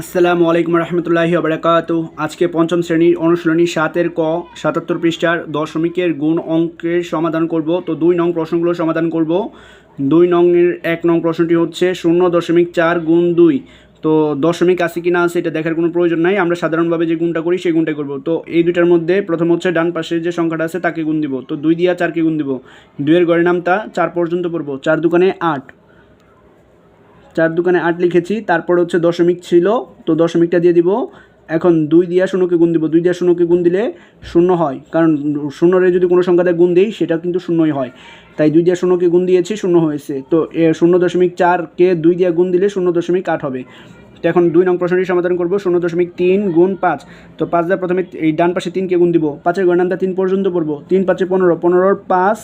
আসসালামু আলাইকুম রহমতুল্লাহি আবরাকাত আজকে পঞ্চম শ্রেণির অনুশীলনী সাতের ক, সাতাত্তর পৃষ্ঠার দশমিকের গুণ অঙ্কের সমাধান করব। তো দুই নং প্রশ্নগুলো সমাধান করব। দুই নংয়ের এক নং প্রশ্নটি হচ্ছে শূন্য দশমিক চার গুণ দুই। তো দশমিক আছে কি না আছে এটা দেখার কোনো প্রয়োজন নাই। আমরা সাধারণভাবে যে গুণটা করি সেই গুণটাই করব। তো এই দুইটার মধ্যে প্রথম হচ্ছে ডান পাশের যে সংখ্যাটা আছে তাকে গুণ দিব। তো দুই দিয়া চারকে গুণ দিব। দুইয়ের গড়ের নামটা চার পর্যন্ত পড়ব। চার দোকানে আট। চার দোকানে আট লিখেছি, তারপর হচ্ছে দশমিক ছিল, তো দশমিকটা দিয়ে দিব। এখন দুই দিয়া শূন্যকে গুণ দিব, দুই দিয়া শূন্যকে গুণ দিলে শূন্য হয়, কারণ শূন্যরে যদি কোনো সংখ্যাতে গুণ দিই, সেটা কিন্তু শূন্যই হয়। তাই দুই দিয়া শূন্যকে গুণ দিয়েছি, শূন্য হয়েছে। তো শূন্য দশমিক চারকে দুই দিয়া গুণ দিলে শূন্য দশমিক আট হবে। তো এখন দুই নং প্রশ্নটি সমাধান করব, শূন্য দশমিক তিন গুণ পাঁচ। তো পাঁচ দেওয়ার প্রথমে এই ডান পাশে তিনকে গুণ দিব। পাঁচের গণনামটা তিন পর্যন্ত পড়ব। তিন পাঁচে পনেরো, পনেরোর পাঁচ,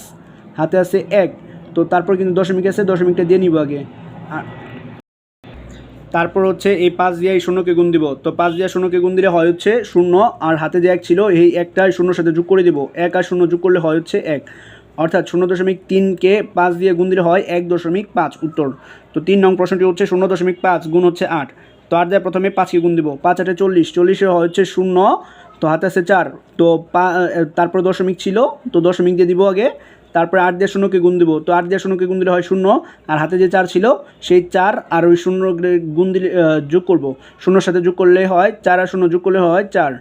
হাতে আছে এক। তো তারপর কিন্তু দশমিক আছে, দশমিকটা দিয়ে নিব আগে। তারপর হচ্ছে এই পাঁচ দিয়ে শূন্যকে গুণ দিব। তো পাঁচ দিয়ে শূন্যকে গুণ দিলে হয় হচ্ছে শূন্য আর হাতে যে এক ছিল, এই একটা শূন্যর সাথে যোগ করে দিব। এক আর শূন্য যোগ করলে হয় হচ্ছে এক। অর্থাৎ শূন্য দশমিক তিনকে পাঁচ দিয়ে গুণ দিলে হয় এক দশমিক পাঁচ। উত্তর। তো তিন নং প্রশ্নটি হচ্ছে শূন্য দশমিক পাঁচ গুণ হচ্ছে আট। তো আট দিয়ে প্রথমে পাঁচকে গুণ দিব। পাঁচ আটে চল্লিশ। চল্লিশে হয় হচ্ছে শূন্য। তো হাতে আছে চার। তো পা তারপর দশমিক ছিল। তো দশমিক দিয়ে দিব আগে। তারপরে আট দিয়ে শূন্যকে গুণ দিব। তো আট দিয়ে শূন্যকে গুণ দিলে হয় শূন্য। আর হাতে যে চার ছিল, সেই চার আর ওই শূন্য গুণ দিলে যোগ করব। শূন্যর সাথে যোগ করলে হয় চার আর শূন্য যোগ করলে হয় চার।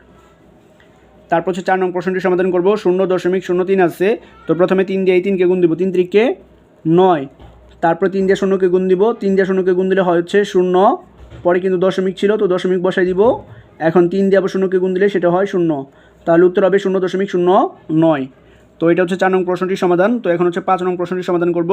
তারপর হচ্ছে চার নং প্রশ্নটি সমাধান করব। শূন্য দশমিক শূন্য তিন আছে। তো প্রথমে তিন দিয়ে এই তিনকে গুণ দিব। তিন তিরিকে নয়। তারপর তিন দিয়ে শূন্যকে গুণ দিব। তিন দিয়ে শূন্যকে গুণ দিলে হয় হচ্ছে শূন্য। পরে কিন্তু দশমিক ছিল, তো দশমিক বসাই দিব। এখন তিন দিয়ে আবার শূন্যকে গুণ দিলে সেটা হয় শূন্য। তাহলে উত্তর হবে শূন্য দশমিক শূন্য নয়। তো এটা হচ্ছে চার নং প্রশ্নটির সমাধান। তো এখন হচ্ছে পাঁচ নং প্রশ্নটির সমাধান করব।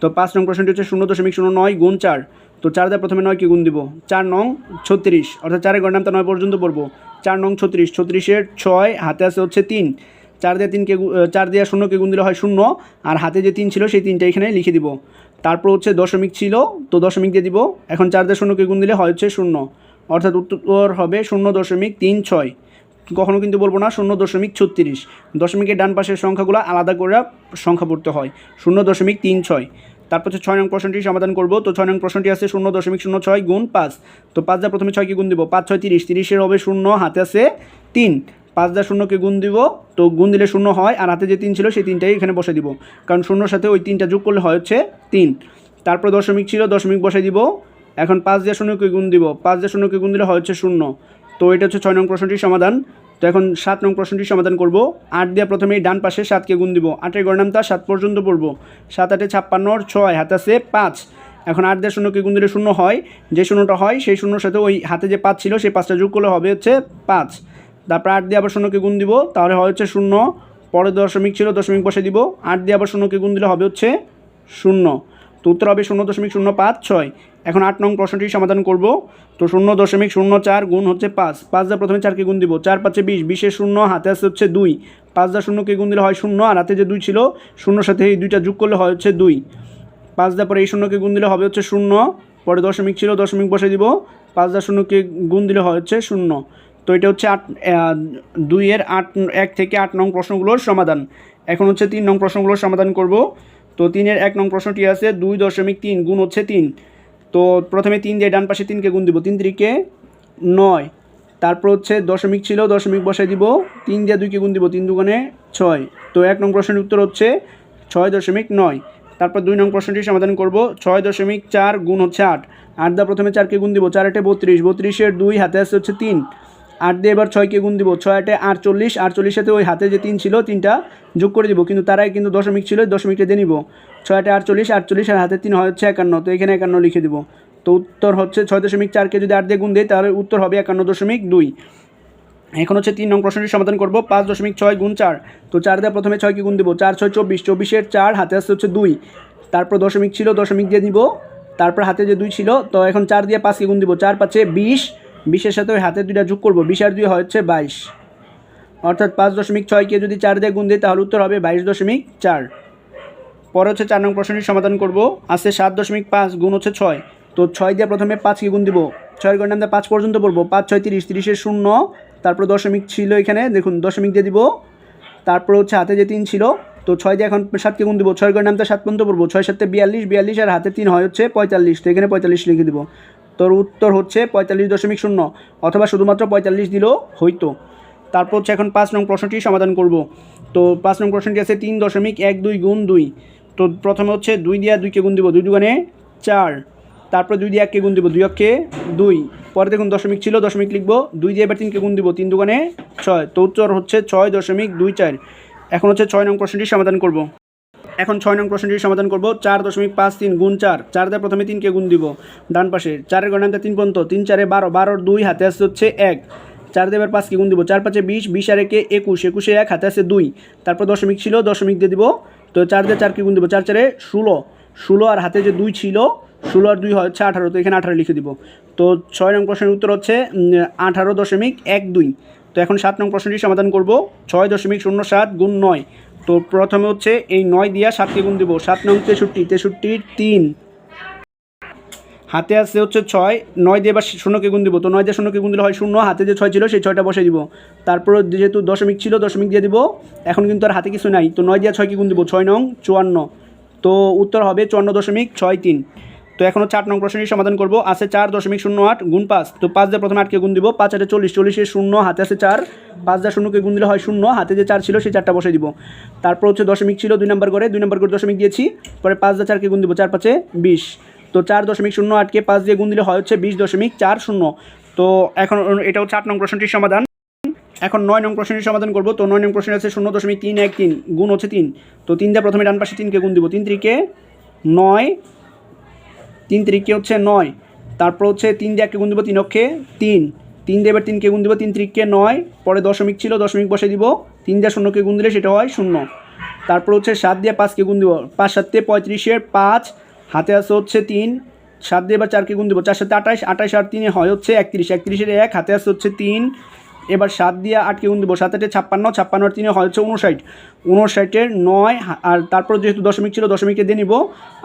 তো পাঁচ নং প্রশ্নটি হচ্ছে শূন্য দশমিক শূন্য নয় গুণ চার। তো চার দিয়ে প্রথমে নয় কি গুণ দিব। চার নং ছত্রিশ। অর্থাৎ চারের গণনামটা নয় পর্যন্ত পড়ব। চার নং ছত্রিশ। ছত্রিশের ছয়, হাতে আছে হচ্ছে তিন। চার দিয়ে তিনকে চার দিয়ে শূন্যকে গুণ দিলে হয় শূন্য। আর হাতে যে তিন ছিল সেই তিনটা এখানে লিখে দিব। তারপর হচ্ছে দশমিক ছিল, তো দশমিক দিয়ে দিব। এখন চার দিয়ে শূন্যকে গুণ দিলে হয় হচ্ছে শূন্য। অর্থাৎ উত্তর হবে শূন্য দশমিক তিন ছয়। কখনো কিন্তু বলব না, শূন্য দশমিক ছত্রিশ। দশমিকের ডান পাশের সংখ্যাগুলো আলাদা করে সংখ্যা পড়তে হয়। শূন্য দশমিক তিন ছয়। তারপর হচ্ছে ছয় নং প্রশ্নটি সমাধান করব। তো ছয় নং প্রশ্নটি আছে শূন্য দশমিক শূন্য ছয় গুণ পাঁচ। তো পাঁচ যা প্রথমে ছয়কে গুণ দিব, পাঁচ ছয় তিরিশ। তিরিশের হবে শূন্য, হাতে আছে তিন। পাঁচ যা শূন্যকে গুণ দিব, তো গুণ দিলে শূন্য হয় আর হাতে যে তিন ছিল সেই তিনটাই এখানে বসে দিব। কারণ শূন্যর সাথে ওই তিনটা যোগ করলে হয় হচ্ছে তিন। তারপর দশমিক ছিল, দশমিক বসে দিব। এখন পাঁচ দিয়ে শূন্যকে গুণ দিব, পাঁচ দিয়ে শূন্যকে গুণ দিলে হয় হচ্ছে শূন্য। তো এটা হচ্ছে ছয় নং প্রশ্নটির সমাধান। তো এখন সাত নং প্রশ্নটির সমাধান করব। আট দিয়ে প্রথমেই ডান পাশে সাতকে গুণ দিব। আটের গড়নামটা সাত পর্যন্ত পড়ব। সাত আটে ছাপ্পান্নর ছয় হাতে আছে পাঁচ। এখন আট দিয়ে শূন্যকে গুণ দিলে শূন্য হয়। যে শূন্যটা হয়, সেই শূন্যর সাথে ওই হাতে যে পাঁচ ছিল, সেই পাঁচটা যোগ করলে হবে হচ্ছে পাঁচ। তারপর আট দিয়ে আবার শূন্যকে গুণ দিব, তাহলে হয় হচ্ছে শূন্য। পরে দশমিক ছিল, দশমিক বসে দিব। আট দিয়ে আবার শূন্যকে গুণ দিলে হবে হচ্ছে শূন্য। তো উত্তর হবে শূন্য দশমিক শূন্য পাঁচ ছয়। এখন আট নং প্রশ্নটি সমাধান করব। তো শূন্য দশমিক শূন্য চার গুণ হচ্ছে পাঁচ। পাঁচ দা প্রথমে চারকে গুণ দিব। চার পাঁচে বিশ বিশে শূন্য, হাতে আসতে হচ্ছে দুই। পাঁচ যা শূন্যকে গুণ দিলে হয় শূন্য, আর হাতে যে দুই ছিল, শূন্যর সাথে এই দুইটা যোগ করলে হয় হচ্ছে দুই। পাঁচ দা পরে এই শূন্যকে গুণ দিলে হবে হচ্ছে শূন্য, পরে দশমিক ছিল, দশমিক বসে দিব। পাঁচ দা শূন্যকে গুণ দিলে হয় হচ্ছে শূন্য। তো এটা হচ্ছে আট দুইয়ের আট, এক থেকে আট নং প্রশ্নগুলোর সমাধান। এখন হচ্ছে তিন নং প্রশ্নগুলোর সমাধান করব। তো তিনের এক নং প্রশ্নটি আছে, দুই দশমিক তিন গুণ হচ্ছে তিন। তো প্রথমে তিন দিয়ে ডান পাশে তিনকে গুণ দিব, তিন তিরিকে নয়। তারপর হচ্ছে দশমিক ছিল, দশমিক বসাই দিব, তিন দিয়ে দুইকে গুণ দিব, তিন দুগুণে ছয়। তো এক নং প্রশ্নের উত্তর হচ্ছে ছয় দশমিক নয়। তারপর দুই নং প্রশ্নটি সমাধান করব, ছয় দশমিক চার গুণ হচ্ছে আট। আট দা প্রথমে চারকে গুণ দিব, চার আটে বত্রিশ, বত্রিশের দুই হাতে আসছে হচ্ছে তিন। আট দিয়ে এবার ছয়কে গুণ দিব। ছয় আটে আটচল্লিশ আটচল্লিশ সাথে ওই হাতে যে তিন ছিল, তিনটা যোগ করে দিব। কিন্তু তারাই কিন্তু দশমিক ছিল, দশমিকটা দিয়ে নিব। ছয় আটে আটচল্লিশ আটচল্লিশ আর হাতে তিন হচ্ছে একান্ন, তো এখানে একান্ন লিখে দিব। তো উত্তর হচ্ছে ছয় দশমিক চারকে যদি আট দিয়ে গুণ দেয় তাহলে উত্তর হবে একান্ন দশমিক দুই। এখন হচ্ছে তিন নং প্রশ্নটির সমাধান করব। পাঁচ দশমিক ছয় গুণ চার। তো চার দিয়ে প্রথমে ছয়কে গুণ দিব। চার, ছয়, চব্বিশ, চব্বিশের চার, হাতে আসতে হচ্ছে দুই। তারপর দশমিক ছিল, দশমিক দিয়ে দিব তারপর হাতে যে দুই ছিল, তো এখন চার দিয়ে পাঁচকে গুণ দিব। চার পাঁচে বিশ বিশের সাথে ওই হাতে দুইটা যোগ করব। বিশ আর দুই হচ্ছে বাইশ। অর্থাৎ পাঁচ দশমিক ছয়কে যদি চার দিয়ে গুণ দিই, তাহলে উত্তর হবে বাইশ দশমিক চার। পরে হচ্ছে চার নং প্রশ্নটির সমাধান করব। আছে সাত দশমিক পাঁচ গুণ হচ্ছে ছয়। তো ছয় দিয়ে প্রথমে পাঁচকে গুণ দিব। ছয়ের গণনা আমরা পাঁচ পর্যন্ত পড়ব। পাঁচ, ছয়, তিরিশ, তিরিশের শূন্য। তারপর দশমিক ছিল এখানে। দেখুন, দশমিক দিয়ে দিব। তারপর হচ্ছে হাতে যে তিন ছিল, তো ছয় দিয়ে এখন সাতকে গুণ দিব। ছয় গড় নামতে সাত পর্যন্ত পড়ব। ছয় সাতে বিয়াল্লিশ বিয়াল্লিশ আর হাতে তিন হয় হচ্ছে পঁয়তাল্লিশ। তো এখানে পঁয়তাল্লিশ লিখে দিব। তোর উত্তর হচ্ছে পঁয়তাল্লিশ দশমিক শূন্য, অথবা শুধুমাত্র পঁয়তাল্লিশ দিলেও হইতো তারপর হচ্ছে এখন পাঁচ নং প্রশ্নটি সমাধান করব। তো পাঁচ নং প্রশ্নটি আছে তিন দশমিক এক দুই গুণ দুই। তো প্রথমে হচ্ছে দুই দিয়া দুইকে গুণ দিব, দুই দুগানে চার। তারপর দুই দিয়ে এককে গুণ দিব, দুই অক্ষে দুই। পরে দেখুন দশমিক ছিল, দশমিক লিখব, দুই দিয়ে এবার তিনকে গুণ দিব, তিন দুগানে ছয়। তো উত্তর হচ্ছে ছয় দশমিক দুই চার। এখন হচ্ছে ছয় নং প্রশ্নটি সমাধান করব। এখন ছয় নং প্রশ্নটির সমাধান করব। চার দশমিক পাঁচ তিন গুণ চার। চার দিয়ে প্রথমে তিনকে গুণ দিব। ডান পাশে চারের গণান্তে তিন পর্যন্ত। তিন চারে বারো, বারোর দুই, হাতে আসছে হচ্ছে এক। চার দেবের পাঁচকে গুণ দিব। চার পাঁচে বিশ বিশ আর একে একুশ। একুশে এক, হাতে আছে দুই। তারপর দশমিক ছিল, দশমিক দিয়ে দিব। তো চার দিয়ে চারকে গুণ দিব। চার চারে ষোলো। ষোলো আর হাতে যে দুই ছিল, ষোলো আর দুই হচ্ছে আঠারো। তো এখানে আঠারো লিখে দিব। তো ছয় নং প্রশ্নের উত্তর হচ্ছে আঠারো দশমিক এক দুই। তো এখন সাত নং প্রশ্নটি সমাধান করব। ছয় দশমিক শূন্য সাত গুণ নয়। তো প্রথমে হচ্ছে এই নয় দিয়া সাতকে গুণ দিব। সাত নং তেষট্টি, তেষট্টির তিন। হাতে আছে হচ্ছে ছয়, নয় দিয়ে বা শূন্যকে গুণ দিব। তো নয় দিয়ে শূন্যকে গুণ দিলে হয় শূন্য, হাতে যে ছয় ছিল সেই ছয়টা বসে দিব। তারপর যেহেতু দশমিক ছিল, দশমিক দিয়ে দিব। এখন কিন্তু আর হাতে কিছু নাই। তো নয় দিয়ে ছয়কে গুণ দিব, ছয় নং চুয়ান্ন। তো উত্তর হবে চুয়ান্ন দশমিক ছয় তিন। তো এখন চার নং প্রশ্নটি সমাধান করব। আছে চার দশমিক শূন্য আট, গুণ পাঁচ। তো পাঁচ দিয়ে প্রথমে আটকে গুণ দিব। পাঁচ আটে চল্লিশ, চল্লিশে শূন্য, হাতে আছে চার। পাঁচ দিয়ে শূন্যকে গুণ দিলে হয় শূন্য, হাতে যে চার ছিল সেই চারটা বসে দিব। তারপর হচ্ছে দশমিক ছিল দুই নম্বর করে দুই নম্বর করে দশমিক দিয়েছি। পরে পাঁচ দিয়ে চারকে গুণ দিব, চার পাঁচে বিশ। তো চার দশমিক শূন্য আটকে পাঁচ দিয়ে গুণ দিলে হয় হচ্ছে বিশ দশমিক চার শূন্য। তো এখন এটা হচ্ছে আট নং প্রশ্নটির সমাধান। এখন নয় নং প্রশ্নের সমাধান করব। তো নয় নং প্রশ্ন আছে শূন্য দশমিক তিন এক তিন, গুণ হচ্ছে তিন। তো তিন দিয়ে প্রথমে ডান পাশে তিনকে গুণ দিব। তিন ত্রিকে নয় তিন ত্রিকে হচ্ছে নয়। তারপর হচ্ছে তিন দিয়ে এককে গুণ দিব তিন অক্ষে তিন। তিন দিয়ে এবার তিনকে গুণ দিব তিন ত্রিকে নয়। পরে দশমিক ছিল, দশমিক বসে দিব। তিন দিয়ে শূন্যকে গুণ দিলে সেটা হয় শূন্য। তারপর হচ্ছে সাত দিয়ে পাঁচকে গুণ দিব। পাঁচ সাতে পঁয়ত্রিশের পাঁচ, হাতে আছে হচ্ছে তিন। সাত দিয়ে এবার চারকে গুণ দিব। চার সাথে আঠাশ আঠাশ আর তিনে হয় হচ্ছে একত্রিশ। একত্রিশের এক, হাতে আছে হচ্ছে তিন। এবার সাত দিয়ে আটকে গুণ দেবো। সাত আটে ছাপ্পান্ন ছাপ্পান্ন আর তিনে হচ্ছে উনষাট। উনষাটের নয় আর তারপর যেহেতু দশমিক ছিল দশমিককে দিয়ে নিব।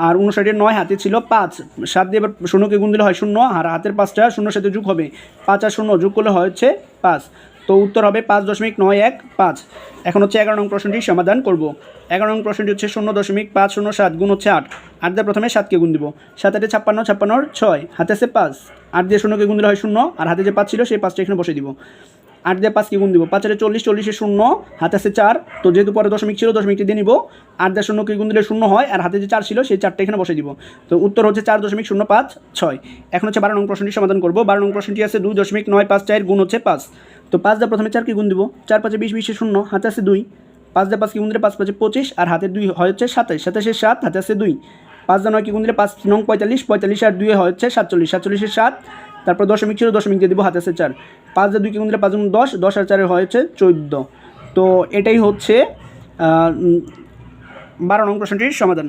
আর উনষাটের নয় হাতে ছিল পাঁচ। সাত দিয়ে এবার শূন্যকে গুণ দিলে হয় শূন্য, আর হাতের পাঁচটা শূন্যর সাথে যোগ হবে। পাঁচ আর শূন্য যোগ করলে হচ্ছে পাঁচ। তো উত্তর হবে পাঁচ দশমিক নয় এক পাঁচ। এখন হচ্ছে এগারো নং প্রশ্নটি সমাধান করব। এগারো নং প্রশ্নটি হচ্ছে শূন্য দশমিক পাঁচ শূন্য সাত গুণ হচ্ছে আট। আট দিয়ে প্রথমে সাতকে গুণ দিব। সাত আটে ছাপ্পান্ন, ছাপ্পান্নর ছয়। হাতে আছে পাঁচ। আট দিয়ে শূন্যকে গুণ দিলে হয় শূন্য, আর হাতে যে পাঁচ ছিল, সেই পাঁচটা এখানে বসে দিব। আট দিয়ে পাঁচকে গুণ দিব। পাঁচ চল্লিশ, চল্লিশে শূন্য, হাতে আছে চার। তো যেহেতু পরে দশমিক ছিল দশমিকটি দিয়ে নিব। আট দিয়ে শূন্যকে গুণ দিলে শূন্য হয়, আর হাতে যে চার ছিল, সেই চারটা এখানে বসে দিব। তো উত্তর হচ্ছে চার দশমিক শূন্য পাঁচ ছয়। এখন হচ্ছে বারো নং প্রশ্নটি সমাধান করব। বারো নং প্রশ্নটি আছে দুই দশমিক নয় পাঁচ চার গুণ হচ্ছে পাঁচ। তো পাঁচ দিয়ে প্রথমে চারকে গুণ দিব। চার পাঁচে বিশ, বিশে শূন্য, হাতে আছে দুই। পাঁচ দিয়ে পাঁচকে গুণ দিলে পাঁচ পাঁচে পঁচিশ, আর হাতে দুই হয় হচ্ছে সাতাশ। সাতাশের সাত, হাতে আছে দুই। পাঁচ দিয়ে নয় কি গুণ দিলে পাঁচ নং পঁয়তাল্লিশ পঁয়তাল্লিশ, আর দুই হয় হচ্ছে সাতচল্লিশ। সাতচল্লিশের সাত তারপর দশমিক ছিল দশমিক দিয়ে দিব হাতে আছে চার। পাঁচ দিয়ে দুই কি গুণ দিলে পাঁচ গুণ দশ দশ আর চারে হয়েছে চোদ্দ। তো এটাই হচ্ছে বারো নং প্রশ্নটির সমাধান।